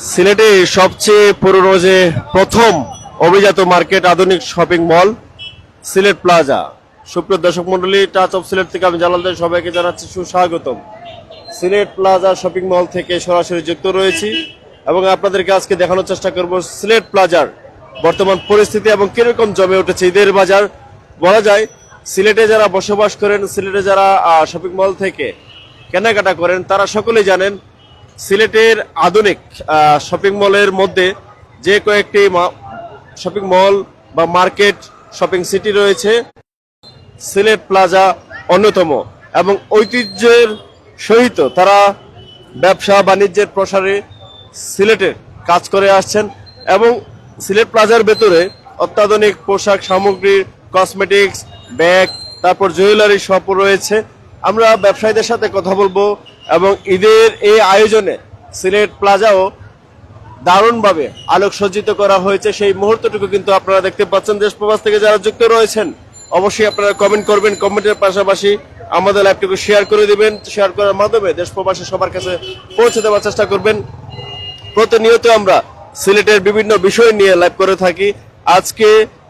সিলেটে সবচেয়ে পুরনো যে প্রথম অভিজাত মার্কেট আধুনিক শপিং মল, সিলেট প্লাজা। সুপ্রিয় দর্শক মন্ডলী টাচ অফ সিলেট থেকে আমি দেয় সবাইকে জানাচ্ছি সুস্বাগতম। সিলেট প্লাজা শপিং মল থেকে সরাসরি যুক্ত রয়েছি এবং আপনাদেরকে আজকে দেখানোর চেষ্টা করব সিলেট প্লাজার বর্তমান পরিস্থিতি এবং কীরকম জমে উঠেছে ঈদের বাজার। বলা যায়, সিলেটে যারা বসবাস করেন, সিলেটে যারা শপিং মল থেকে কেনাকাটা করেন, তারা সকলেই জানেন সিলেটের আধুনিক শপিং মলের মধ্যে যে কয়েকটি শপিং মল বা মার্কেট শপিং সিটি রয়েছে, সিলেট প্লাজা অন্যতম এবং ঐতিহ্যের সহিত তারা ব্যবসা বাণিজ্যের প্রসারে সিলেটের কাজ করে আসছেন এবং সিলেট প্লাজার ভেতরে অত্যাধুনিক পোশাক সামগ্রী কসমেটিক্স ব্যাগ তারপর জুয়েলারি শপ রয়েছে। আমরা ব্যবসায়ীদের সাথে কথা বলব। এবং ঈদের এই আয়োজনে সিলেট প্লাজাও দারুণভাবে আলোকসজ্জিত করা হয়েছে। সেই মুহূর্তটুকু কিন্তু আপনারা দেখতে পাচ্ছেন। দেশ প্রবাস থেকে যারা যুক্ত রয়েছেন, অবশ্যই আপনারা কমেন্ট করবেন। কমেন্টের পাশাপাশি আমাদের লাইভটিকে শেয়ার করে দিবেন। শেয়ার করার মাধ্যমে দেশ প্রবাসী সবার কাছে পৌঁছে দেওয়ার চেষ্টা করবেন। প্রতিনিয়ত আমরা সিলেটের বিভিন্ন বিষয় নিয়ে লাইভ করে থাকি। আজকে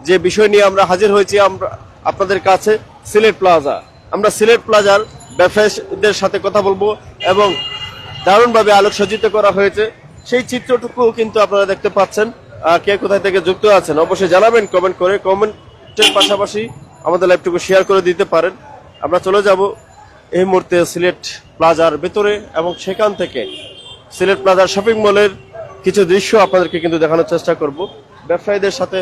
যে বিষয় নিয়ে আমরা হাজির হয়েছি, আমরা আপনাদের কাছে সিলেট প্লাজা। আমরা সিলেট প্লাজার ব্যবসায়ীদের সাথে কথা বলব এবং দারুণভাবে আলোকসজ্জিত করা হয়েছে। সেই চিত্রটুকু কিন্তু আপনারা দেখতে পাচ্ছেন। কে কোথায় থেকে যুক্ত আছেন অবশ্যই জানাবেন কমেন্ট করে কমেন্টের পাশাপাশি আমাদের লাইভটুকু শেয়ার করে দিতে পারেন। আমরা চলে যাব এই মুহূর্তে সিলেট প্লাজার ভেতরে এবং সেখান থেকে সিলেট প্লাজার শপিং মলের কিছু দৃশ্য আপনাদেরকে কিন্তু দেখানোর চেষ্টা করব। ব্যবসায়ীদের সাথে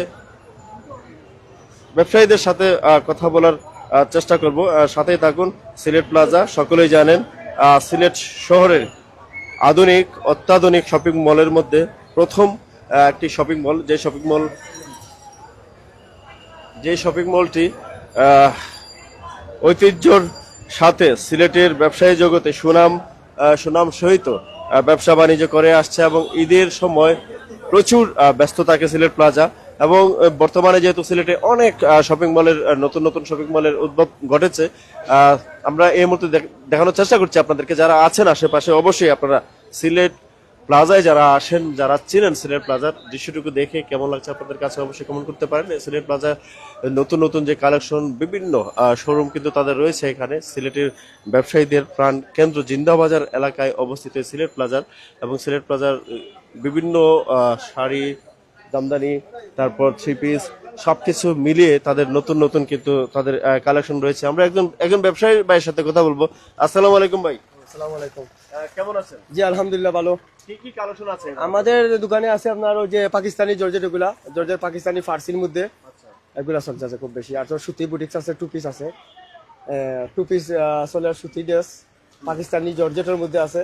ব্যবসায়ীদের সাথে কথা বলার চেষ্টা করব। সাথেই থাকুন, সিলেট প্লাজা, সকলেই জানেন সিলেট শহরের আধুনিক, অত্যাধুনিক শপিং মলের মধ্যে প্রথম একটি শপিং মল যে শপিং মল যে শপিং মলটি ঐতিহ্যর সাথে সিলেটের ব্যবসায়ী জগতে সুনাম সুনাম সহিত ব্যবসা বাণিজ্য করে আসছে এবং ঈদের সময় প্রচুর ব্যস্ত থাকে সিলেট প্লাজা এবং বর্তমানে যেহেতু সিলেটে অনেক শপিং মলের নতুন নতুন শপিং মলের উদ্ভব ঘটেছে আমরা এই মুহূর্তে দেখ- দেখানোর চেষ্টা করছি আপনাদেরকে। যারা আছেন আশেপাশে, অবশ্যই আপনারা সিলেট প্লাজায় যারা আসেন, যারা চিনেন সিলেট প্লাজার দৃশ্যটুকু দেখে কেমন লাগছে আপনাদের কাছে অবশ্যই কমেন্ট করতে পারেন। সিলেট প্লাজা নতুন নতুন যে কালেকশন বিভিন্ন শোরুম কিন্তু তাদের রয়েছে এখানে। সিলেটের ব্যবসায়ীদের প্রাণ কেন্দ্র জিন্দাবাজার এলাকায় অবস্থিত সিলেট প্লাজার এবং সিলেট প্লাজার বিভিন্ন শাড়ি জামদানি তারপর থ্রি পিস সবকিছু মিলিয়ে তাদের নতুন নতুন কিন্তু তাদের কালেকশন রয়েছে। আমরা একজন একজন ব্যবসায়ী ভাইয়ের সাথে কথা বলব। আসসালামু আলাইকুম ভাই। আসসালামু আলাইকুম। কেমন আছেন? জি আলহামদুলিল্লাহ ভালো। কি কি কালেকশন আছে? আমাদের দোকানে আছে আপনার ওই যে পাকিস্তানি জর্জেট এগুলা। জর্জের পাকিস্তানি ফার্সির মধ্যে। এগুলা চলছে আছে খুব বেশি। আর তো সুতি বুটিক্স আছে টু পিস আছে। টু পিস চলে সুতি ড্রেস পাকিস্তানি জর্জেটের মধ্যে আছে।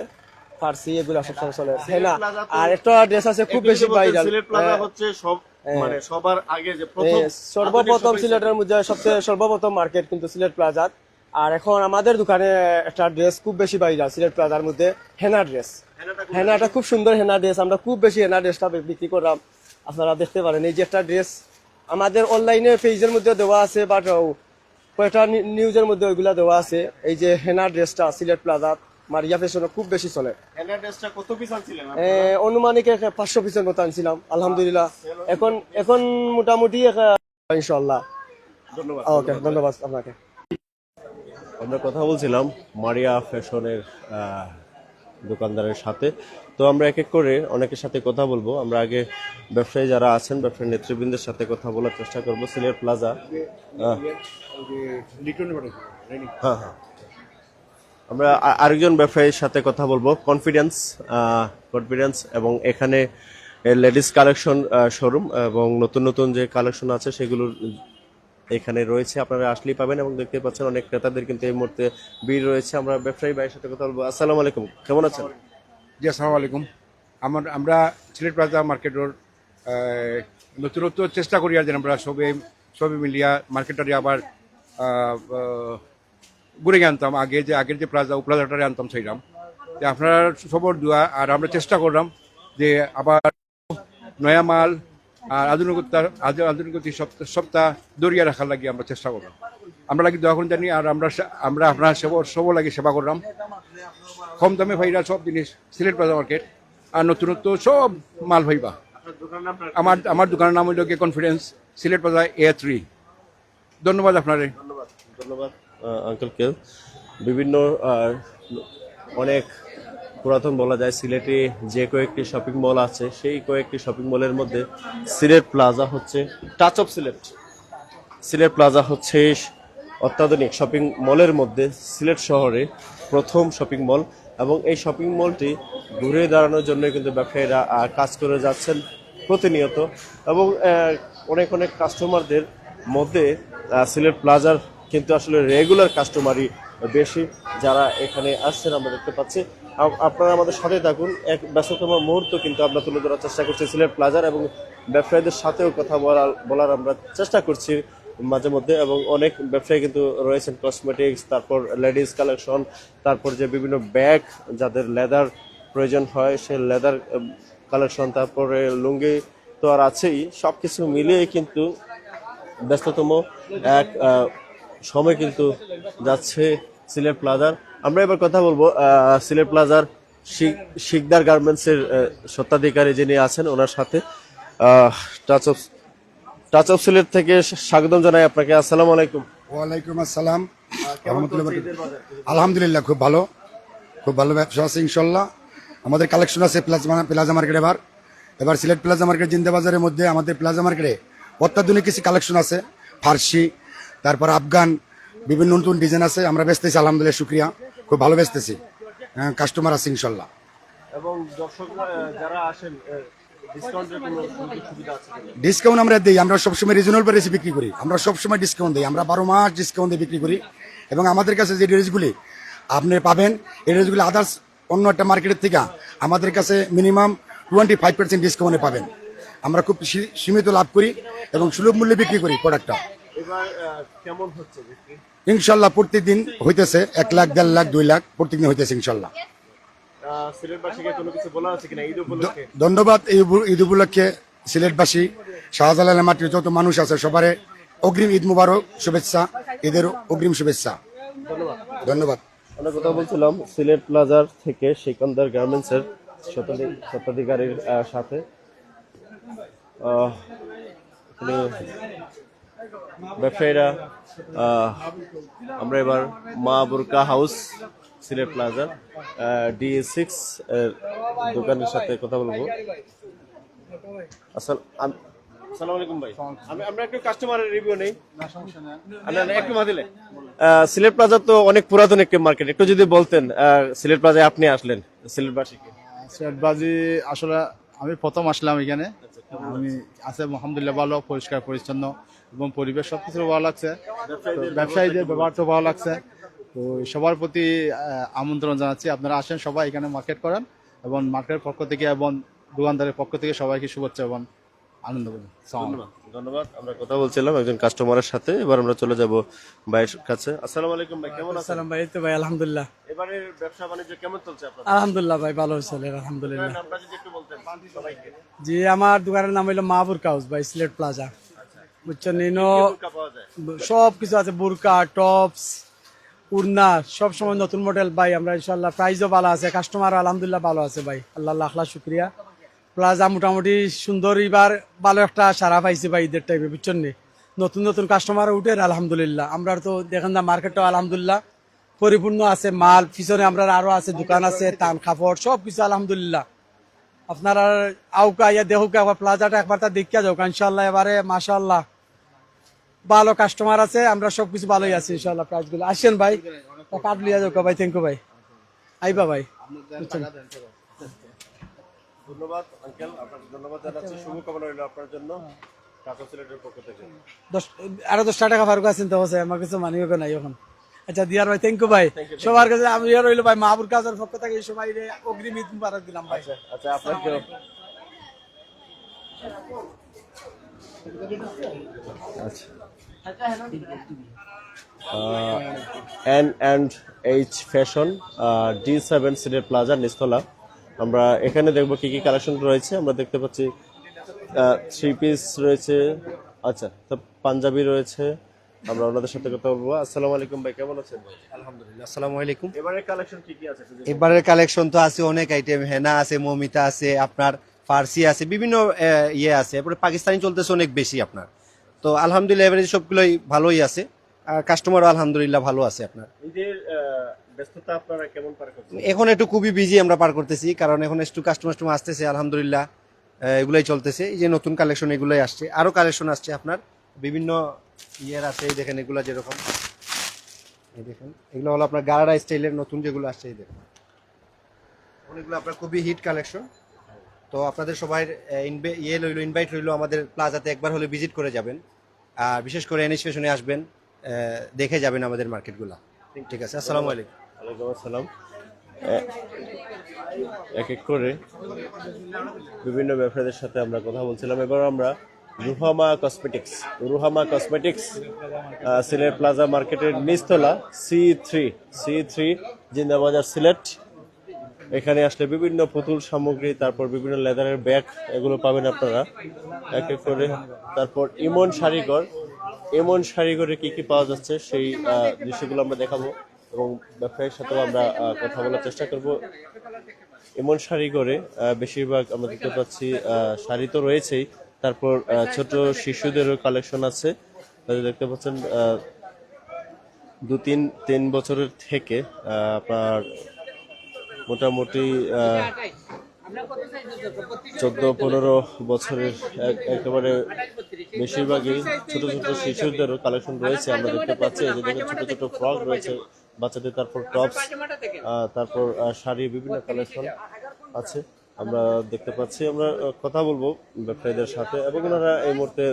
ফার্সি এগুলা সব সময় চলে। হ্যাঁ না আর একটা ড্রেস আছে খুব বেশি ভাইরাল সিলেট প্লাজা হচ্ছে সব মানে সবার আগে যে প্রথম সর্বপ্রথম সিলেটের মধ্যে সবচেয়ে সর্বপ্রথম মার্কেট কিন্তু সিলেট প্লাজার আর এখন আমাদের দোকানে একটা ড্রেস খুব বেশি ভাইরাল সিলেট প্লাজার মধ্যে হেনা ড্রেস হেনাটা খুব সুন্দর হেনা ড্রেস আমরা খুব বেশি হেনা ড্রেসটা বিক্রি করলাম। আপনারা দেখতে পারেন এই যে একটা ড্রেস আমাদের অনলাইনে পেজের মধ্যে দেওয়া আছে বাট কয়েকটা নিউজের মধ্যে ওইগুলা দেওয়া আছে। এই যে হেনা ড্রেসটা সিলেট প্লাজার মারিয়া ফ্যাশনে খুব বেশি চলে। কত পিস আনছিলেন অনুমানিক এক- পাঁচশো পিসের মতো আনছিলাম আলহামদুলিল্লাহ। এখন এখন মোটামুটি ইনশাল্লাহ ধন্যবাদ ওকে ধন্যবাদ। আপনাকে। আমরা কথা বলছিলাম মারিয়া ফ্যাশনের আহ, দোকানদারের সাথে। তো আমরা এক এক করে অনেকের সাথে কথা বলব। আমরা আগে ব্যবসায়ী যারা আছেন ব্যবসায়ী নেতৃবৃন্দের সাথে কথা বলার চেষ্টা করব। সিলেট প্লাজা হ্যাঁ হ্যাঁ। আমরা আরেকজন ব্যবসায়ীর সাথে কথা বলব। কনফিডেন্স কনফিডেন্স এবং এখানে লেডিস কালেকশন শোরুম এবং নতুন নতুন যে কালেকশন আছে সেগুলোর এখানে রয়েছে। আপনারা আসলেই পাবেন এবং দেখতে পাচ্ছেন অনেক ক্রেতাদের কিন্তু এই মুহূর্তে ভিড় রয়েছে। আমরা ব্যবসায়ী ভাইয়ের সাথে কথা বলব। আসসালামু আলাইকুম। কেমন আছেন? জি, আসসালামু আলাইকুম। আমার, আমরা সিলেট প্লাজা মার্কেটের নতুনত্ব চেষ্টা করি আর আমরা সবে সবে মিলিয়া মার্কেটারে আবার ঘুরে আনতাম। আগে যে আগের যে প্লাজা ও প্লাজাটারে আনতাম সেইরাম আপনারা সবর দোয়া, আর আমরা চেষ্টা করলাম যে আবার নয়া মাল আর আধুনিকতা আধু- আধুনিকতা সপ্তাহ সপ্তাহ দরিয়া রাখার লাগে আমরা চেষ্টা করলাম। আমরা লাগি দোয়া করুন জানি, আর আমরা আমরা আপনার সেবা সব লাগে সেবা করলাম। কম দামে ভাইরা সব জিনিস, সিলেট প্লাজা মার্কেট আর নতুনত্ব সব মাল ভাইবা আমার আমার দোকানের নাম হইল confidence Sylhet plaza A three ধন্যবাদ আপনারে। ধন্যবাদ ধন্যবাদ। আঙ্কেলকে বিভিন্ন অনেক পুরাতন বলা যায়, সিলেটে যে কয়েকটি শপিং মল আছে, সেই কয়েকটি শপিং মলের মধ্যে সিলেট প্লাজা হচ্ছে touch of Sylhet. Sylhet plaza হচ্ছে অত্যাধুনিক শপিং মলের মধ্যে সিলেট শহরে প্রথম শপিং মল এবং এই শপিং মলটি ঘুরে দাঁড়ানোর জন্য কিন্তু ব্যবসায়ীরা কাজ করে যাচ্ছেন প্রতিনিয়ত এবং অনেক অনেক কাস্টমারদের মধ্যে সিলেট প্লাজার কিন্তু আসলে রেগুলার কাস্টমারই বেশি যারা এখানে আসছেন, আমরা দেখতে পাচ্ছি। আপনারা আমাদের সাথে থাকুন। এক ব্যস্ততম মুহূর্ত কিন্তু আমরা তুলে ধরার চেষ্টা করছি সিলেট প্লাজার এবং ব্যবসায়ীদের সাথেও কথা বলার বলার আমরা চেষ্টা করছি মাঝে মধ্যে এবং অনেক ব্যবসায়ী কিন্তু রয়েছেন কসমেটিক্স তারপর লেডিস কালেকশন তারপর যে বিভিন্ন ব্যাগ যাদের লেদার প্রয়োজন হয়, সে লেদার কালেকশন তারপরে লুঙ্গি তো আর আছেই। সব কিছু মিলিয়ে কিন্তু ব্যস্ততম এক সময় কিন্তু যাচ্ছে সিলেট প্লাজার। আমরা এবার কথা বলব সিলেট প্লাজার শিকদার গার্মেন্টসের স্বত্বাধিকারী যিনি আছেন ওনার সাথে। Touch of touch of Sylhet থেকে স্বাগতম জানাই আপনাকে। আসসালামু আলাইকুম। ওয়ালাইকুম আসসালাম। আলহামদুলিল্লাহ খুব ভালো। খুব ভালো ব্যবসা আছে ইনশাল্লাহ। আমাদের কালেকশন আছে প্লাজা প্লাজা মার্কেট এবার। এবার সিলেট প্লাজা মার্কেট জিন্দা বাজারের মধ্যে আমাদের প্লাজা মার্কেটে অত্যাধুনিক কিছু কালেকশন আছে। ফার্সি তারপর আফগান বিভিন্ন নতুন ডিজাইন আছে আমরা বেচতেছি আলহামদুলিল্লাহ শুক্রিয়া। খুব ভালো বেচতেছি। কাস্টমার আছে ইনশাল্লাহ। এবং দর্শকরা যারা আসেন ডিসকাউন্ট আমরা দিই আমরা সবসময় রিজনেবল প্রাইসে বিক্রি করি। আমরা সবসময় ডিসকাউন্ট দিই আমরা বারো মাস ডিসকাউন্ট দিয়ে বিক্রি করি। এবং আমাদের কাছে যে ড্রেসগুলি আপনি পাবেন এই ড্রেসগুলি আদার্স অন্য একটা মার্কেটের থেকে আমাদের কাছে মিনিমাম টোয়েন্টি ফাইভ পার্সেন্ট ডিসকাউন্টে পাবেন। আমরা খুব সীমিত লাভ করি এবং সুলভ মূল্যে বিক্রি করি প্রোডাক্টটা এবার কেমন হচ্ছে বিক্রি ইনশাল্লাহ প্রতিদিন হইতেছে এক লাখ দেড় লাখ দুই লাখ প্রতিদিন হইতেছে ইনশাল্লাহ। সিলেটবাসীকে কোনো কিছু বলা আছে কিনা? ঈদ উপলক্ষে? ধন্যবাদ ঈদ উপলক্ষে সিলেটবাসী শাহজালালের মাটির যত মানুষ আছে সবারে অগ্রিম ঈদ মুবারক শুভেচ্ছা ঈদের অগ্রিম শুভেচ্ছা। ধন্যবাদ। আমরা কথা বলছিলাম সিলেট প্লাজার থেকে সিকান্দার গার্মেন্টসের শতাধিকারীর সাথে। ব্যবসায়ীরা আমরা এবার মা বুরকা হাউস সিলেট প্লাজার ডি সিক্স দোকানের সাথে কথা বলব। সিলেট প্লাজা তো অনেক পুরাতন একটি মার্কেট একটু যদি বলতেন সিলেট প্লাজায় আপনি আসলেন সিলেটবাসীকে। আসলে আমি প্রথম আসলাম এখানে। আমি আছে আলহামদুলিল্লাহ ভালো পরিষ্কার পরিচ্ছন্ন। এবং পরিবেশ সবকিছু ভালো লাগছে। ব্যবসায়ীদের ব্যবহার তো ভালো লাগছে। তো সবার প্রতি আহ, আমন্ত্রণ জানাচ্ছি। আপনারা আসেন সবাই এখানে মার্কেট করেন এবং মার্কেটের পক্ষ থেকে এবং দোকানদারের পক্ষ থেকে সবাইকে শুভেচ্ছা এবং আনন্দ করুন ধন্যবাদ। ধন্যবাদ। আমরা কথা বলছিলাম একজন কাস্টমারের সাথে। এবার আমরা চলে যাব ভাইয়ের কাছে। আসসালামু আলাইকুম ভাই কেমন আছেন? ভাই তো ভাই আলহামদুলিল্লাহ। এবারে ব্যবসা বাণিজ্য কেমন চলছে আপনাদের? আলহামদুলিল্লাহ ভাই ভালো চলে আলহামদুলিল্লাহ। নামটা যদি একটু বলতেন সবাইকে। জি আমার দোকানের নাম হইল মাহবুর হাউস ভাই সিলেট প্লাজা। বুঝছেন আছে, বুরকা টপস উড়না, সব সময় নতুন মডেল আমরা প্রাইসও ভালো আছে কাস্টমার ভালো আছে ভাই। আল্লাহ শুক্রিয়া। প্লাজা মোটামুটি এবার ভালো একটা? নতুন নতুন কাস্টমার উঠে আলহামদুলিল্লাহ। আমরা তো দেখেন না মার্কেটটাও আলহামদুলিল্লাহ পরিপূর্ণ আছে, মাল, পিছনে আমরা আরও আছে, দোকান আছে, তান, কাপড় সব কিছু আলহামদুলিল্লাহ। আপনারা আউকা, ইয়া দেখুক প্লাজাটা একবার তা দেখিয়া যাও ইনশাল্লাহ এবারে মাশাল্লাহ ভালো কাস্টমার আছে আমরা সবকিছু ভালোই আছি ইনশাল্লাহ প্রাইসগুলো। আসেন ভাই কার্ড লিয়া যাও ভাই থ্যাংক ইউ ভাই। আইবা ভাই। ধন্যবাদ আঙ্কেল আপনাকে ধন্যবাদ জানাচ্ছি। শুভকামনা রইল আপনার জন্য। টাকা সিলেটের পক্ষ থেকে। দশ আরও দশটা টাকা ফারুক আছেন তো আমার কিছু নাই এখন। আচ্ছা দিয়ার ভাই থ্যাংক ইউ ভাই। সবার কাছে আমি ইয়ে রইল ভাই মাহবুর কাজের পক্ষ থেকে এই সময় রে অগ্রিম ঈদ মুবারক দিলাম ভাই। আচ্ছা আপনাকে আচ্ছা। N and H fashion D seven Sylhet plaza নিস্তলা। আমরা এখানে দেখব কি কি কালেকশন রয়েছে। আমরা দেখতে পাচ্ছি থ্রি পিস রয়েছে। আচ্ছা তো পাঞ্জাবি রয়েছে। আমরা ওনাদের সাথে কথা বলব। আসসালামু আলাইকুম ভাই কেমন আছেন? ভাই আলহামদুলিল্লাহ আসসালামু আলাইকুম। এবারে কালেকশন কি কি আছে এবারের কালেকশন তো আছে অনেক আইটেম হেনা আছে মমিতা আছে আপনার ফার্সি আছে বিভিন্ন ইয়ে আছে। এরপরে পাকিস্তানি চলতেছে অনেক বেশি আপনার। তো আলহামদুলিল্লাহ এবারে সবগুলোই ভালোই আছে। আর কাস্টমারও আলহামদুলিল্লাহ ভালো আছে আপনার। ঈদের ব্যস্ততা আপনারা কেমন পার করছেন? এখন একটু খুবই বিজি আমরা পার করতেছি কারণ এখন একটু কাস্টমার টাস্টমার আসতেছে আলহামদুলিল্লাহ আহ, এগুলাই চলতেছে। এই যে নতুন কালেকশন এগুলাই আসছে আরও কালেকশন আসছে আপনার। বিভিন্ন ইয়ের আছে এই দেখেন এগুলো যেরকম। এই দেখেন এগুলো হলো আপনার গারারা স্টাইলের নতুন যেগুলো আসছে এই দেখেন। অনেকগুলো আপনার খুবই হিট কালেকশন তো আপনাদের সবাই ইয়ে রইল ইনভাইট রইল আমাদের প্লাজাতে একবার হলে ভিজিট করে যাবেন। আর বিশেষ করে ফ্যাশনে আসবেন দেখে যাবেন আমাদের মার্কেটগুলো ঠিক আছে, আসসালামু আলাইকুম। ওয়ালাইকুম আসসালাম। এক এক করে বিভিন্ন ব্যবসায়ীদের সাথে আমরা কথা বলছিলাম। এবার আমরা Ruhama cosmetics Ruhama cosmetics Sylhet plaza মার্কেটের নিচতলা C three C three Zindabazar Sylhet. এখানে আসলে বিভিন্ন পুতুল সামগ্রী, তারপর বিভিন্ন লেদারের ব্যাগ এগুলো পাবেন আপনারা। এক এক করে। তারপর ইমন শাড়িঘর ইমন শাড়িঘরে কি কি পাওয়া যাচ্ছে সেই দৃশ্যগুলো আমরা দেখাবো এবং ব্যবসায়ীর সাথেও আমরা কথা বলার চেষ্টা করব। এমন শাড়ি করে বেশিরভাগ আমরা দেখতে পাচ্ছি শাড়ি তো রয়েছেই। তারপর ছোট শিশুদেরও কালেকশন আছে। দেখতে পাচ্ছেন দু তিন তিন বছরের থেকে আপনার মোটামুটি চোদ্দ, পনেরো বছরের এক- একেবারে বেশিরভাগই ছোট ছোট শিশুদেরও কালেকশন রয়েছে। আমরা দেখতে পাচ্ছি যে ছোট ছোট ফ্রক রয়েছে, বাচ্চাদের তারপর টপস তারপর শাড়ি, বিভিন্ন কালেকশন আছে। আমরা দেখতে পাচ্ছি, আমরা কথা বলব ব্যবসায়ীদের সাথে এবং ওনারা এই মুহূর্তে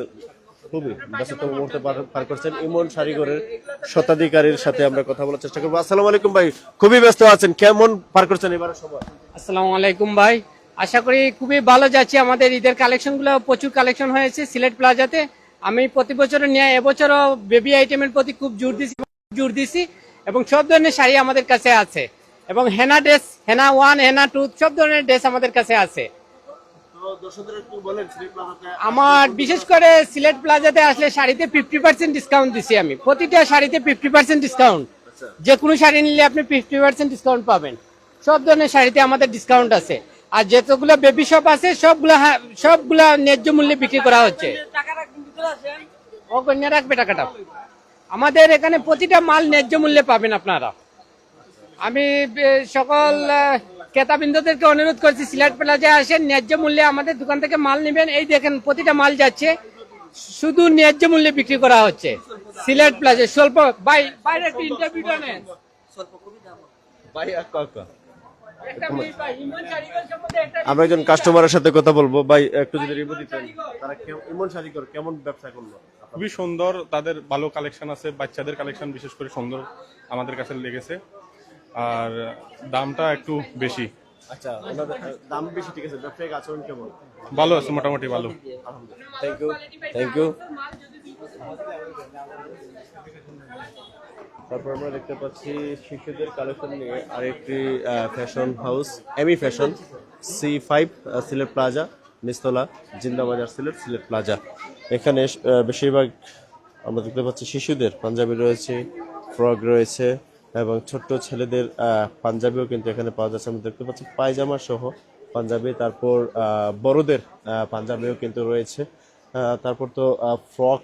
খুবই ব্যস্ততম মুহূর্তে পার- পার করছেন ইমন শাড়িঘরের শতাধিকারীর সাথে আমরা কথা বলার চেষ্টা করব। আসসালামু আলাইকুম ভাই খুবই ব্যস্ত আছেন। কেমন পার করছেন এবারে সময়? আসসালামু আলাইকুম ভাই। আশা করি খুবই ভালো যাচ্ছে। আমাদের ঈদের কালেকশনগুলো প্রচুর কালেকশন হয়েছে সিলেট প্লাজাতে। আমি প্রতি বছরের নিয়ে এবছরও বেবি আইটেমের প্রতি খুব জোর দিছি জোর দিছি এবং সব ধরনের শাড়ি আমাদের কাছে আছে। এবং Hena dress Hena one Hena two সব ধরনের ড্রেস আমাদের কাছে আছে। আমার বিশেষ করে সিলেট প্লাজাতে আসলে শাড়িতে ফিফটি পার্সেন্ট ডিসকাউন্ট দিছি আমি। প্রতিটা শাড়িতে ফিফটি পার্সেন্ট ডিসকাউন্ট যে কোনো শাড়ি নিলে আপনি ফিফটি পার্সেন্ট ডিসকাউন্ট পাবেন। সব ধরনের শাড়িতে আমাদের ডিসকাউন্ট আছে। আর যতগুলো বেবি শপ আছে সবগুলা সবগুলা ন্যায্য মূল্যে বিক্রি করা হচ্ছে। ও কন্যা রাখবে টাকাটা। আমাদের এখানে প্রতিটা মাল ন্যায্য মূল্যে পাবেন আপনারা। আমি সকল ক্রেতাবৃন্দদেরকে অনুরোধ করছি সিলেট প্লাজায় আসেন ন্যায্য মূল্যে আমাদের দোকান থেকে মাল নেবেন। এই দেখেন প্রতিটা মাল যাচ্ছে। শুধু ন্যায্য মূল্যে বিক্রি করা হচ্ছে। সিলেট প্লাজায় স্বল্প বাই বাইরে একটু ইন্টারভিউটা নেন। আমরা একজন কাস্টমারের সাথে কথা বলব। ভাই একটু যদি রিভিউ দিতেন। তারা কেমন ব্যবসা করল? খুবই সুন্দর তাদের ভালো কালেকশন আছে বাচ্চাদের কালেকশন বিশেষ করে সুন্দর আমাদের কাছে লেগেছে। আর দামটা একটু বেশি। আচ্ছা দাম বেশি ঠিক আছে। ব্যবসায়িক আচরণ কেমন? ভালো আছে মোটামুটি ভালো। থ্যাংক ইউ থ্যাংক ইউ তারপর আমরা দেখতে পাচ্ছি শিশুদের কালেকশন নিয়ে আরেকটি fashion house Emi fashion C five Sylhet plaza নিস্তলা Zindabazar Sylhet Sylhet plaza এখানে বেশিরভাগ আমরা দেখতে পাচ্ছি শিশুদের। পাঞ্জাবি রয়েছে ফ্রক রয়েছে এবং ছোট্ট ছেলেদের আহ, পাঞ্জাবিও কিন্তু এখানে পাওয়া যাচ্ছে। আমরা দেখতে পাচ্ছি পায়জামা সহ পাঞ্জাবি তারপর বড়দের পাঞ্জাবিও কিন্তু রয়েছে। তারপর তো ফ্রক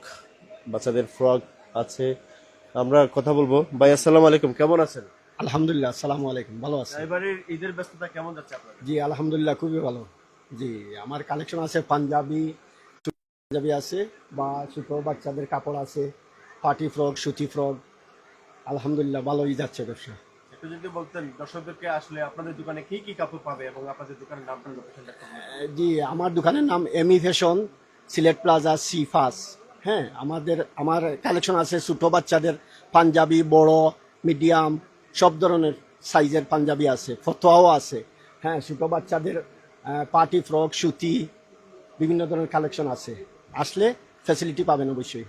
বাচ্চাদের ফ্রক আছে। আমরা কথা বলব। ভাই আসসালামু আলাইকুম কেমন আছেন? আলহামদুলিল্লাহ আসসালামু আলাইকুম ভালো আছি। এবারের ঈদের ব্যস্ততা কেমন যাচ্ছে আপনার জি আলহামদুলিল্লাহ খুবই ভালো। জি আমার কালেকশন আছে পাঞ্জাবি পাঞ্জাবি আছে বা ছোট বাচ্চাদের কাপড় আছে পার্টি ফ্রক সুতি ফ্রক আলহামদুলিল্লাহ ভালোই যাচ্ছে ব্যবসা। একটু যদি বলতেন দর্শকদেরকে আসলে আপনাদের দোকানে কি কি কাপড় পাবে এবং আপনাদের দোকানের নামটা লোকেশনটা জি আমার দোকানের নাম Emi fashion Sylhet plaza C ফাস। হ্যাঁ আমাদের আমার কালেকশন আছে ছোট বাচ্চাদের পাঞ্জাবি বড় মিডিয়াম সব ধরনের সাইজের পাঞ্জাবি আছে ফতোয়াও আছে। হ্যাঁ ছোট বাচ্চাদের পার্টি ফ্রক সুতি বিভিন্ন ধরনের কালেকশন আছে। আসলে ফ্যাসিলিটি পাবেন অবশ্যই।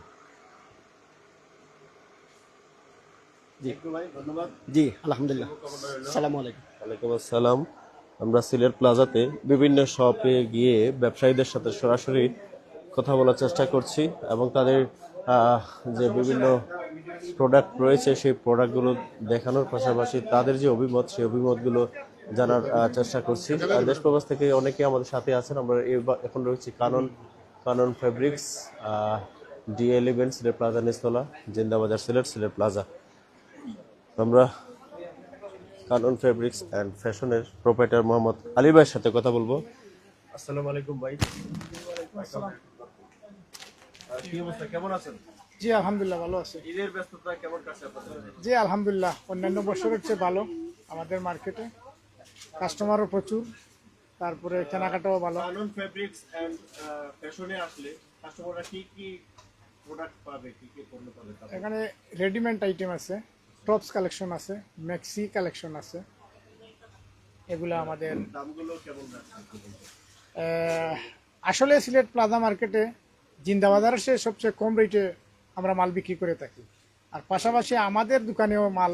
ভাই ধন্যবাদ। জি আলহামদুলিল্লাহ। সালামু আলাইকুম। ওয়ালাইকুম আসসালাম। আমরা সিলেট প্লাজাতে বিভিন্ন শপে গিয়ে ব্যবসায়ীদের সাথে সরাসরি কথা বলার চেষ্টা করছি এবং তাদের যে বিভিন্ন প্রোডাক্ট রয়েছে সেই প্রোডাক্টগুলো দেখানোর পাশাপাশি তাদের যে অভিমত সেই অভিমতগুলো জানার চেষ্টা করছি। আর দেশ প্রবাস থেকে অনেকে আমাদের সাথে আছেন। আমরা এবার এখন রয়েছি Kanan Kanan fabrics D eleven Sylhet plaza নিস্তলা Zindabazar Sylhet Sylhet plaza. আমরা কানন ফেব্রিক্স অ্যান্ড ফ্যাশনের প্রোপাইটার মোহাম্মদ আলী ভাইয়ের সাথে কথা বলব। আসসালামু আলাইকুম ভাই। কি অবস্থা? কেমন আছেন? জি আলহামদুলিল্লাহ ভালো আছে। ঈদের ব্যস্ততা কেমন কাছে আপনাদের? জি আলহামদুলিল্লাহ অন্যান্য বছরের চেয়ে ভালো আমাদের মার্কেটে কাস্টমারও প্রচুর তারপরে কেনাকাটাও ভালো। কানন ফেব্রিক্স অ্যান্ড ফ্যাশনে আসলে কাস্টমাররা কি কি প্রোডাক্ট পাবে কি কি পণ্য পাবে? এখানে রেডিমেড আইটেম আছে। টপস কালেকশন আছে ম্যাক্সি কালেকশন আছে। এগুলো আমাদের আসলে সিলেট প্লাজা মার্কেটে জিন্দাবাজারের সে সবচেয়ে কম রেটে আমরা মাল বিক্রি করে থাকি। আর পাশাপাশি আমাদের দোকানেও মাল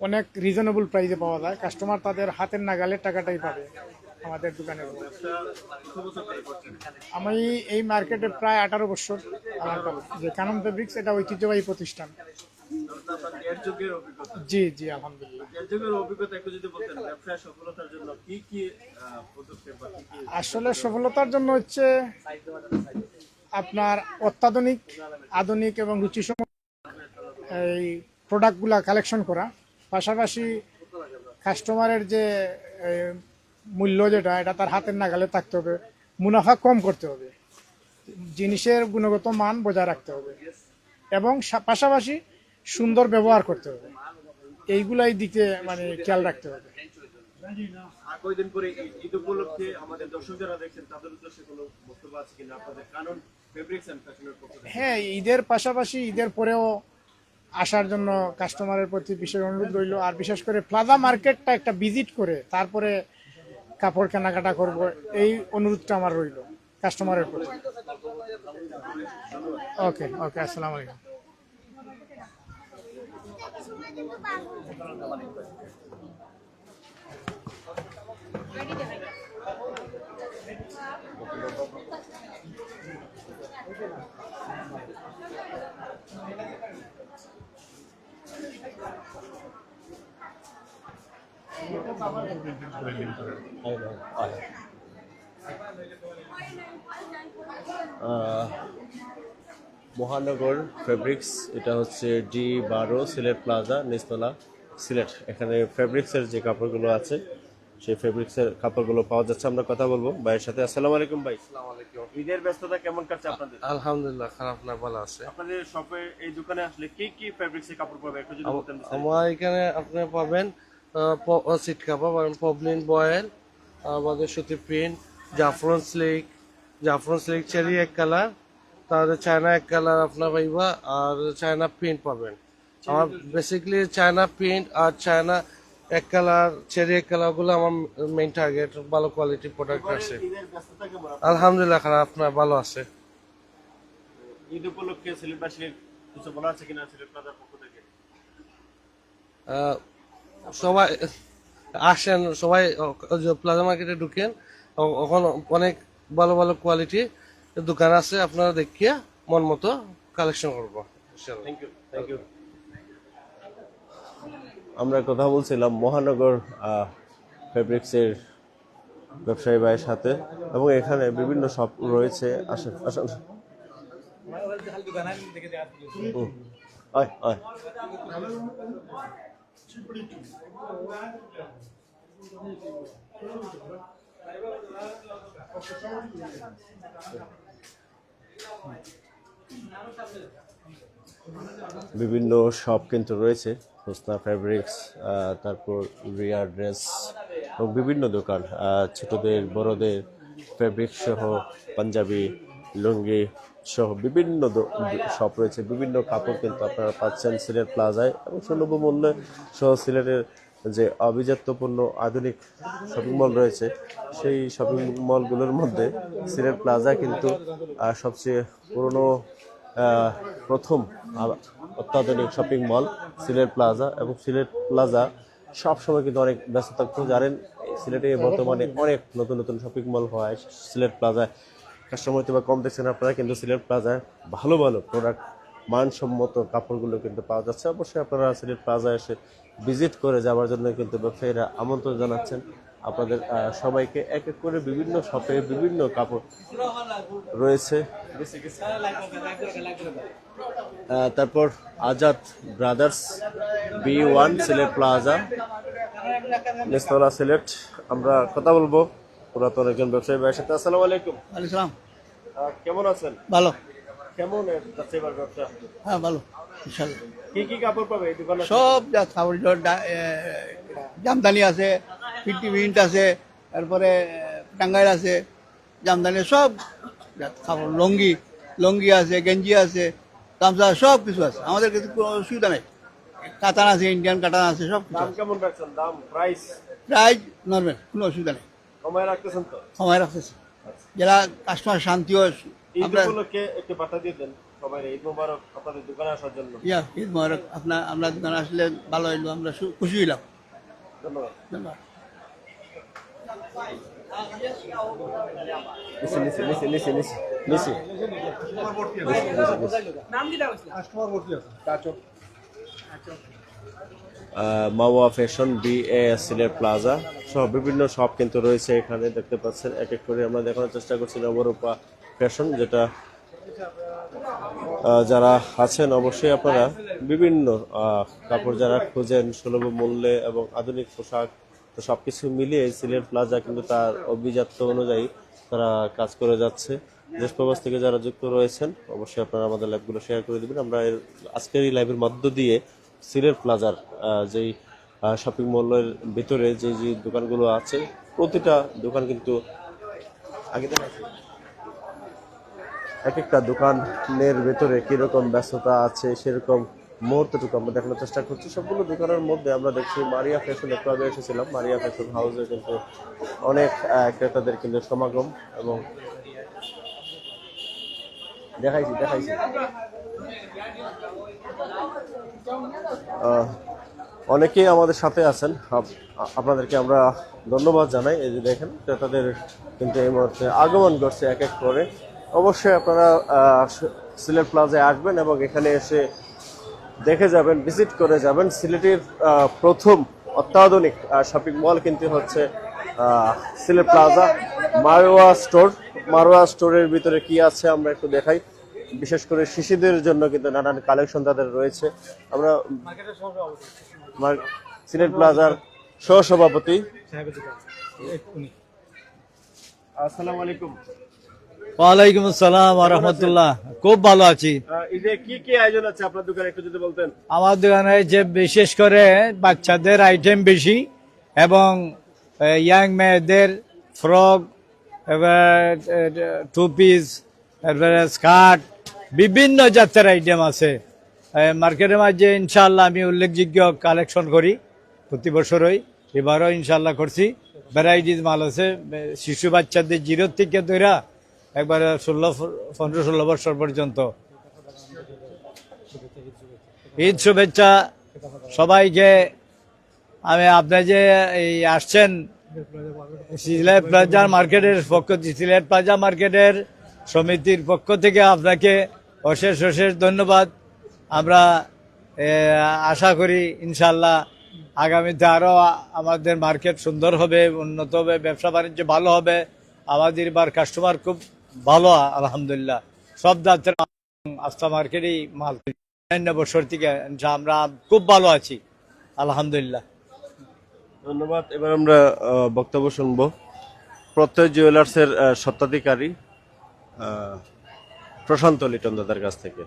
অনেক রিজনেবল প্রাইসে পাওয়া যায়। কাস্টমার তাদের হাতের নাগালের টাকাটাই পাবে আমাদের দোকানে। আমি এই মার্কেটে প্রায় আঠারো বছর যে কানন ফেব্রিক্স এটা ঐতিহ্যবাহী প্রতিষ্ঠান। জি জি আলহামদুলিল্লাহ। অভিজ্ঞতা একটু যদি বলতেন ব্যবসায় সফলতার জন্য কি কি আহ, পদক্ষেপ বা কি কি আসলে সফলতার জন্য হচ্ছে আপনার অত্যাধুনিক আধুনিক এবং রুচিসম্মত এই প্রোডাক্টগুলা কালেকশন করা। পাশাপাশি কাস্টমারের যে মূল্য যেটা এটা তার হাতের নাগালে থাকতে হবে। মুনাফা কম করতে হবে। জিনিসের গুণগত মান বজায় রাখতে হবে। এবং পাশাপাশি সুন্দর ব্যবহার করতে হবে। এইগুলাই দিকে মানে খেয়াল রাখতে হবে। আর পরে ঈদ- ঈদ উপলক্ষে আমাদের দর্শক যারা দেখছেন তাদের উদ্দেশ্যে কোনো বক্তব্য আছে কিনা? আপনাদের কানন ফেব্রিক্স অ্যান্ড ফ্যাশনের পক্ষ। থেকে হ্যাঁ ঈদের পাশাপাশি ঈদের পরেও আসার জন্য কাস্টমারের প্রতি বিশেষ অনুরোধ রইল। আর বিশেষ করে প্লাজা মার্কেটটা একটা ভিজিট করে তারপরে কাপড় কেনাকাটা করব এই অনুরোধটা আমার রইল কাস্টমারের প্রতি। ওকে ওকে আসসালামু আলাইকুম। আহ, মহানগর ফেব্রিক্স এটা হচ্ছে ডি বারো সিলেট প্লাজা নিস্তলা সিলেট এখানে ফেব্রিক্সের যে কাপড়গুলো আছে সেই ফেব্রিক্সের কাপড়গুলো পাওয়া যাচ্ছে। আমরা কথা বলব ভাইয়ের সাথে। আসসালামু আলাইকুম ভাই। ঈদের ব্যস্ততা কেমন কাটছে আপনাদের? আলহামদুলিল্লাহ খারাপ না ভালো আছে। আপনাদের শপে এই দোকানে আসলে কি কি ফেব্রিক্সের কাপড় পাবে একটু যদি বলতেন। আমার এখানে আপনি পাবেন সিট কাপড় পাবেন পবলিন বয়েল আমাদের সুতি প্রিন্ট জাফরন স্লিক জাফরন স্লিক চেরি এক কালার তারপরে চায়না এক কালার আপনার পাইবা আর চায়না প্রিন্ট পাবেন। আমার বেসিক্যালি চায়না প্রিন্ট আর চায়না এক কালার চেরি এক কালারগুলো আমার মেইন টার্গেট ভালো কোয়ালিটি প্রোডাক্ট আছে। আলহামদুলিল্লাহ খারাপ আপনার ভালো আছে। ঈদ উপলক্ষে সিলেটবাসীর কিছু বলা আছে কিনা সিলেট প্লাজার পক্ষ থেকে? সবাই আসেন সবাই প্লাজা মার্কেটে ঢুকেন ওখানে অনেক ভালো ভালো কোয়ালিটি দোকান আছে আপনারা দেখিয়ে মন মতো কালেকশন করব থ্যাংক ইউ থ্যাংক ইউ আমরা কথা বলছিলাম মহানগর ফেব্রিক্সের ব্যবসায়ী ভাইয়ের সাথে এবং এখানে বিভিন্ন শপ রয়েছে আসেন আসেন। আয়। বিভিন্ন শপ কিন্তু রয়েছে হোসনা ফ্যাব্রিক্স তারপর রিয়ার ড্রেস এবং বিভিন্ন দোকান ছোটদের, বড়দের ফ্যাব্রিক সহ, পাঞ্জাবি, লুঙ্গি সহ বিভিন্ন শপ রয়েছে। বিভিন্ন কাপড় কিন্তু আপনারা পাচ্ছেন সিলেট প্লাজায় এবং সুলভ মূল্যে সহ সিলেটের যে আভিজাত্যপূর্ণ আধুনিক শপিং মল রয়েছে, সেই শপিং মলগুলোর মধ্যে সিলেট প্লাজা কিন্তু সবচেয়ে পুরনো প্রথম অত্যাধুনিক শপিং মল সিলেট প্লাজা এবং সিলেট প্লাজা সবসময় কিন্তু অনেক ব্যস্ত থাকতো জানেন, সিলেটে বর্তমানে অনেক নতুন নতুন শপিং মল হয়, সিলেট প্লাজায় কাস্টমার হয়তো বা কম দেখছেন আপনারা, কিন্তু সিলেট প্লাজায় ভালো ভালো প্রোডাক্ট মানসম্মত কাপড়গুলো কিন্তু পাওয়া যাচ্ছে। অবশ্যই আপনারা সিলেট প্লাজায় এসে ভিজিট করে যাওয়ার জন্য কিন্তু ব্যবসায়ীরা আমন্ত্রণ জানাচ্ছেন। আপনাদের সবাইকে এক এক করে বিভিন্ন শপে বিভিন্ন কাপড় রয়েছে। তারপর Azad brothers B one Sylhet plaza. নিস্তলা Sylhet. আমরা কথা বলব পুরাতন একজন ব্যবসায়ী ভাইয়ের সাথে। আসসালামু আলাইকুম। আলাইসালাম কেমন আছেন? ভালো। কেমন ব্যবসা? হ্যাঁ ভালো। ইনশাল্লাহ কি কি কাপড় পাবে দোকানে? সব যা জামদানি আছে পিটি প্রিন্ট আছে তারপরে টাঙ্গাইল আছে জামদানি সব খাবার লঙ্গি লঙ্গি আছে গেঞ্জি আছে গামছা সব কিছু আছে। আমাদের কিন্তু কোনো অসুবিধা নেই। কাতান আছে ইন্ডিয়ান কাতান আছে সব কিছু দাম কেমন রাখছেন? দাম প্রাইস প্রাইস নর্মাল কোনো অসুবিধা নেই। কমায় রাখতেছেন তো? সময় রাখতেছে। যারা কাস্টমার আমরা উপলক্ষে একটু বার্তা দিয়ে দেন। সবাই ঈদ মোবারক আপনাদের দোকানে আসার জন্য। ইয়া ঈদ মোবারক আপনার আমরা দোকানে আসলে ভালো হইল আমরা খুশি হইলাম। ধন্যবাদ। Mawa fashion B A Sylhet plaza সহ বিভিন্ন শপ কিন্তু রয়েছে এখানে দেখতে পাচ্ছেন। এক এক করে আমরা দেখানোর চেষ্টা করছি নবরূপা ফ্যাশন যেটা যারা আছেন, অবশ্যই আপনারা বিভিন্ন কাপড় যারা খুঁজেন, সুলভ মূল্যে এবং আধুনিক পোশাক, তো সব কিছু মিলিয়ে সিলেট প্লাজা কিন্তু তার অভিজাত্য অনুযায়ী তারা কাজ করে যাচ্ছে। দেশ প্রবাস থেকে যারা যুক্ত রয়েছেন, অবশ্যই আপনারা আমাদের লাইভগুলো শেয়ার করে দিবেন। আমরা এর আজকের এই লাইভের মধ্য দিয়ে সিলেট প্লাজার যেই শপিং মলের ভিতরে যে যে দোকানগুলো আছে, প্রতিটা দোকান কিন্তু আগে দেখা এক একটা দোকানের ভেতরে কীরকম ব্যস্ততা আছে, সেরকম মুহূর্তটুকু আমরা দেখানোর চেষ্টা করছি। সবগুলো দোকানের মধ্যে আমরা দেখছি মারিয়া ফ্যাশন একটু আগে এসেছিলাম। মারিয়া ফ্যাশন হাউসে কিন্তু অনেক ক্রেতাদের কিন্তু সমাগম এবং দেখাইছি দেখাইছি। অনেকেই আমাদের সাথে আছেন। আপ- আপনাদেরকে আমরা ধন্যবাদ জানাই। এই যে দেখেন, ক্রেতাদের কিন্তু এই মুহূর্তে আগমন করছে এক এক করে। অবশ্যই আপনারা সিলেট প্লাজায় আসবেন এবং এখানে এসে দেখে যাবেন ভিজিট করে যাবেন। সিলেটের প্রথম অত্যাধুনিক শপিং মল কিন্তু হচ্ছে সিলেট প্লাজা। মারোয়া স্টোর মারোয়া স্টোরের ভিতরে কি আছে আমরা একটু দেখাই। বিশেষ করে শিশুদের জন্য কিন্তু নানান কালেকশন তাদের রয়েছে। আমরা সিলেট প্লাজার সহসভাপতি। আসসালামু আলাইকুম। ওয়ালাইকুম আসসালাম রহমতুল্লাহ। খুব ভালো আছি। কি কি আয়োজন আছে আপনার দোকানে একটু যদি বলতেন? আমার দোকানে যে বিশেষ করে বাচ্চাদের আইটেম বেশি এবং ইয়াং মেয়েদের ফ্রক টু পিস এরপরে স্কার্ট বিভিন্ন জাতের আইটেম আছে। মার্কেটের মাঝে ইনশাল্লাহ আমি উল্লেখযোগ্য কালেকশন করি প্রতি বছরই। এবারও ইনশাল্লাহ করছি। ভ্যারাইটিস মাল আছে শিশু বাচ্চাদের জিরো থেকে ধরা একবারে ষোলো পনেরো ষোলো বছর পর্যন্ত। ঈদ শুভেচ্ছা সবাইকে। আমি, আপনি যে এই আসছেন, সিলেট প্লাজা মার্কেটের পক্ষ সিলেট প্লাজা মার্কেটের সমিতির পক্ষ থেকে আপনাকে অশেষ অশেষ ধন্যবাদ। আমরা আশা করি ইনশাল্লাহ আগামীতে আরও আমাদের মার্কেট সুন্দর হবে, উন্নত হবে, ব্যবসা বাণিজ্য ভালো হবে। আমাদের এবার কাস্টমার খুব ভালো আলহামদুলিল্লাহ। সব জাতের আস্থা মার্কেটই মাল। অন্য বছর থেকে আমরা খুব ভালো আছি আলহামদুলিল্লাহ। ধন্যবাদ। এবার আমরা বক্তব্য শুনব। প্রত্যয় জুয়েলার্সের স্বত্বাধিকারী প্রশান্ত লিটন দাদার কাছ থেকে।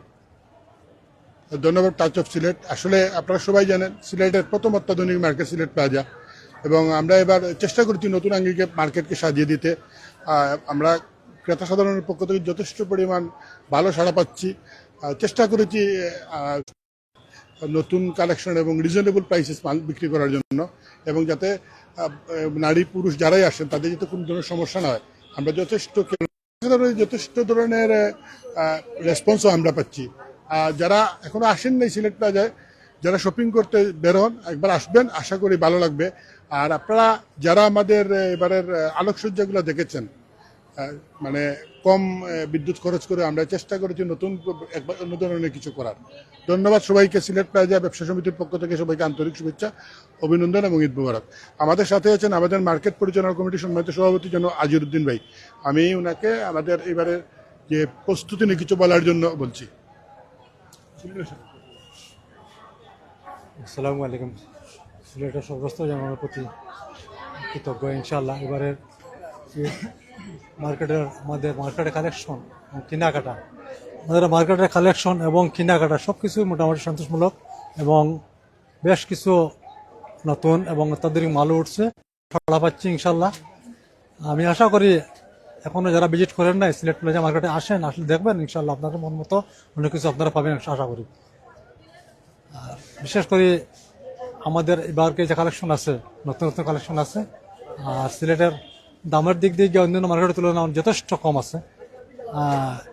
ধন্যবাদ টাচ অফ সিলেট আসলে আপনারা সবাই জানেন সিলেটের প্রথম অত্যাধুনিক মার্কেট সিলেট প্লাজা এবং আমরা এবার চেষ্টা করছি নতুন আঙ্গিকে মার্কেটকে সাজিয়ে দিতে। আমরা ক্রেতা সাধারণের পক্ষ থেকে যথেষ্ট পরিমাণ ভালো সাড়া পাচ্ছি। চেষ্টা করেছি নতুন কালেকশন এবং রিজনেবল প্রাইসেস মাল বিক্রি করার জন্য এবং যাতে নারী পুরুষ যারাই আসেন তাদের যাতে কোনো ধরনের সমস্যা না হয়। আমরা যথেষ্ট যথেষ্ট ধরনের রেসপন্সও আমরা পাচ্ছি। আর যারা এখনও আসেন নাই সিলেট প্লাজায়, যারা শপিং করতে বেরোন একবার আসবেন, আশা করি ভালো লাগবে। আর আপনারা যারা আমাদের, এবারের, আলোকসজ্জাগুলো দেখেছেন মানে কম বিদ্যুৎ খরচ করে আমরা চেষ্টা করেছি নতুন, একবার অন্য ধরনের কিছু করার। ধন্যবাদ সবাইকে, সিলেট প্লাজা ব্যবসা সমিতির পক্ষ থেকে সবাইকে আন্তরিক শুভেচ্ছা, অভিনন্দন এবং ঈদ মুবারক। আমাদের সাথে আছেন আমাদের মার্কেট পরিচালনা কমিটির সম্মানিত সভাপতি জন আজিরুদ্দিন ভাই। আমি ওনাকে আমাদের এবারে যে প্রস্তুতি নিয়ে কিছু বলার জন্য বলছি। আসসালামু আলাইকুম। সিলেটের সমস্ত জনগণের প্রতি কৃতজ্ঞ ইনশাল্লাহ এবারের মার্কেটের আমাদের মার্কেটের কালেকশন এবং কেনাকাটা। আমাদের মার্কেটের কালেকশন এবং কেনাকাটা সব কিছুই মোটামুটি সন্তোষমূলক এবং বেশ কিছু নতুন এবং অত্যাধুনিক মালও উঠছে। সাড়া পাচ্ছি ইনশাল্লাহ আমি আশা করি এখনও যারা ভিজিট করেন নাই সিলেট প্লাজা মার্কেটে আসেন, আসলে দেখবেন ইনশাল্লাহ আপনাদের মন মতো অনেক কিছু আপনারা পাবেন আশা করি। আর বিশেষ করে আমাদের এবারকে যে কালেকশন আছে, নতুন নতুন কালেকশন আছে, আর সিলেটের দামের দিক দিয়ে অন্যান্য মার্কেটের তুলনায় যথেষ্ট কম আছে। আর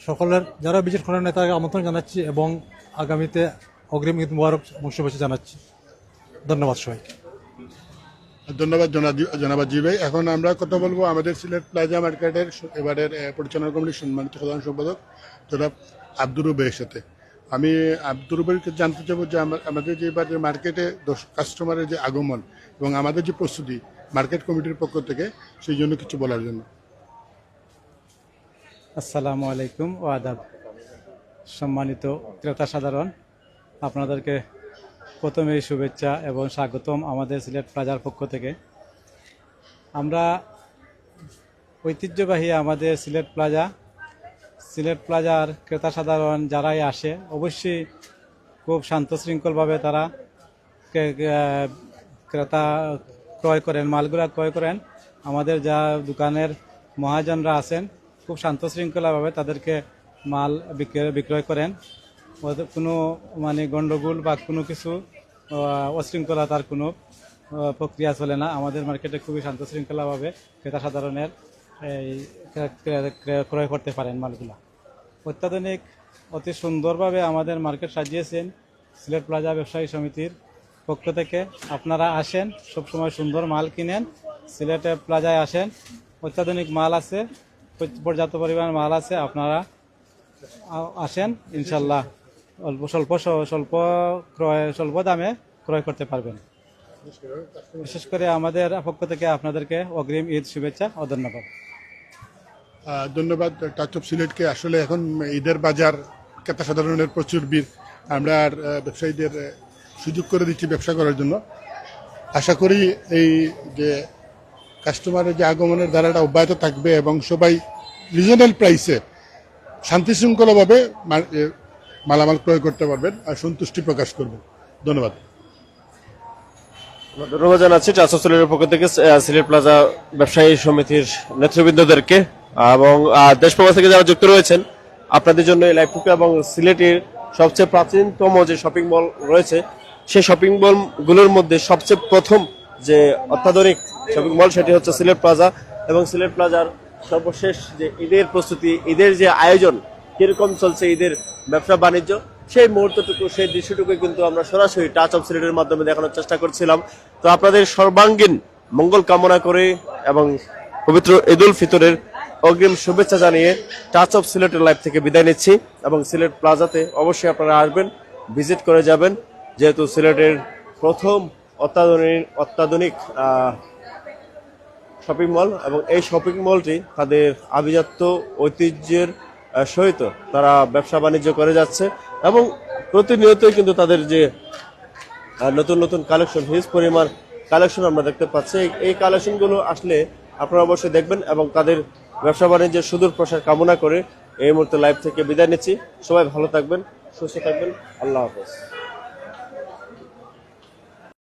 সকলের যারা ভিজিট করেন নাই তাকে আমন্ত্রণ জানাচ্ছি এবং আগামীতে অগ্রিম ঈদ মুবারক শুভেচ্ছা জানাচ্ছি। ধন্যবাদ সবাইকে। ধন্যবাদ জনাদি- জনাব জি ভাই। এখন আমরা কথা বলব আমাদের সিলেট প্লাজা মার্কেটের এবারের পরিচালনা কমিটির সম্মানিত সাধারণ সম্পাদক জনাব আব্দুর রুবের সাথে। আমি আব্দুর রুবেরকে জানতে চাবো যে আমা- আমাদের যে এবার যে মার্কেটে কাস্টমারের যে আগমন এবং আমাদের যে প্রস্তুতি মার্কেট কমিটির পক্ষ থেকে সেই জন্য কিছু বলার জন্য। আসসালামু আলাইকুম ও আদাব। সম্মানিত ক্রেতা সাধারণ, আপনাদেরকে প্রথমেই শুভেচ্ছা এবং স্বাগতম আমাদের সিলেট প্লাজার পক্ষ থেকে। আমরা ঐতিহ্যবাহী আমাদের সিলেট প্লাজা, সিলেট প্লাজার ক্রেতা সাধারণ যারাই আসে, অবশ্যই খুব শান্ত শৃঙ্খলভাবে তারা ক্রেতা ক্রয় করেন মালগুলা ক্রয় করেন। আমাদের যা দোকানের মহাজনরা আছেন খুব শান্ত শৃঙ্খলাভাবে তাদেরকে মাল বিক্রয় বিক্রয় করেন। কোনো মানে গন্ডগোল বা কোনো কিছু আহ, অশৃঙ্খলতার কোনো প্রক্রিয়া চলে না। আমাদের মার্কেটে খুবই শান্ত শৃঙ্খলাভাবে ক্রেতা সাধারণের এই ক্রে- ক্রে- ক্রে- ক্রয় করতে পারেন মালগুলা। অত্যাধুনিক অতি সুন্দরভাবে আমাদের মার্কেট সাজিয়েছেন সিলেট প্লাজা ব্যবসায়ী সমিতির পক্ষ থেকে আপনারা আসেন, সবসময় সুন্দর মাল কিনেন, সিলেটে প্লাজায় আসেন, অত্যাধুনিক মাল আছে, পর্যাপ্ত পরিমাণ মাল আছে, আপনারা আসেন, ইনশাল্লাহ অল্প, স্বল্প স্বল্প ক্রয়, স্বল্প দামে ক্রয় করতে পারবেন। বিশেষ করে আমাদের পক্ষ থেকে আপনাদেরকে অগ্রিম ঈদ শুভেচ্ছা ও ধন্যবাদ। ধন্যবাদ টাচ অফ সিলেটকে। আসলে এখন ঈদের বাজার ক্রেতা সাধারণের প্রচুর ভিড়। আমরা আর ব্যবসায়ীদের সুযোগ করে দিচ্ছি ব্যবসা করার জন্য। আশা করি এই যে কাস্টমারের যে আগমনের ধারাটা অব্যাহত থাকবে এবং সবাই রিজনেবল প্রাইসে শান্তি শৃঙ্খলাভাবে মালামাল ক্রয় করতে পারবেন আর সন্তুষ্টি প্রকাশ করবেন। ধন্যবাদ। ধন্যবাদ জানাচ্ছি টাচঅফ পক্ষ থেকে সিলেট প্লাজা ব্যবসায়ী সমিতির নেতৃবৃন্দদেরকে এবং দেশ প্রবাস থেকে যারা যুক্ত রয়েছেন, আপনাদের জন্য এই লাইভটুকু এবং সিলেটের সবচেয়ে প্রাচীনতম যে শপিং মল রয়েছে সেই শপিং মলগুলোর মধ্যে সবচেয়ে প্রথম যে অত্যাধুনিক শপিং মল সেটি হচ্ছে সিলেট প্লাজা এবং সিলেট প্লাজার সর্বশেষ যে ঈদের প্রস্তুতি, ঈদের যে আয়োজন, কীরকম চলছে ঈদের ব্যবসা বাণিজ্য, সেই মুহূর্তটুকু, সেই দৃশ্যটুকু কিন্তু আমরা সরাসরি টাচ অফ সিলেটের মাধ্যমে দেখানোর চেষ্টা করছিলাম। তো আপনাদের সর্বাঙ্গীন মঙ্গল কামনা করে এবং পবিত্র ঈদুল ফিতরের অগ্রিম শুভেচ্ছা জানিয়ে টাচ অফ সিলেটের লাইভ থেকে বিদায় নিচ্ছি এবং সিলেট প্লাজাতে অবশ্যই আপনারা আসবেন ভিজিট করে যাবেন। যেহেতু সিলেটের প্রথম অত্যাধুনিক অত্যাধুনিক শপিং মল এবং এই শপিং মলটি তাদের আভিজাত্য ঐতিহ্যের সহিত তারা ব্যবসা বাণিজ্য করে যাচ্ছে এবং প্রতিনিয়তই কিন্তু তাদের যে নতুন নতুন কালেকশন হিউজ পরিমাণ কালেকশন আমরা দেখতে পাচ্ছি। এই কালেকশনগুলো আসলে আপনারা অবশ্যই দেখবেন এবং তাদের ব্যবসা বাণিজ্যের সুদূর প্রসার কামনা করে এই মুহূর্তে লাইভ থেকে বিদায় নিচ্ছি। সবাই ভালো থাকবেন, সুস্থ থাকবেন। আল্লাহ হাফেজ।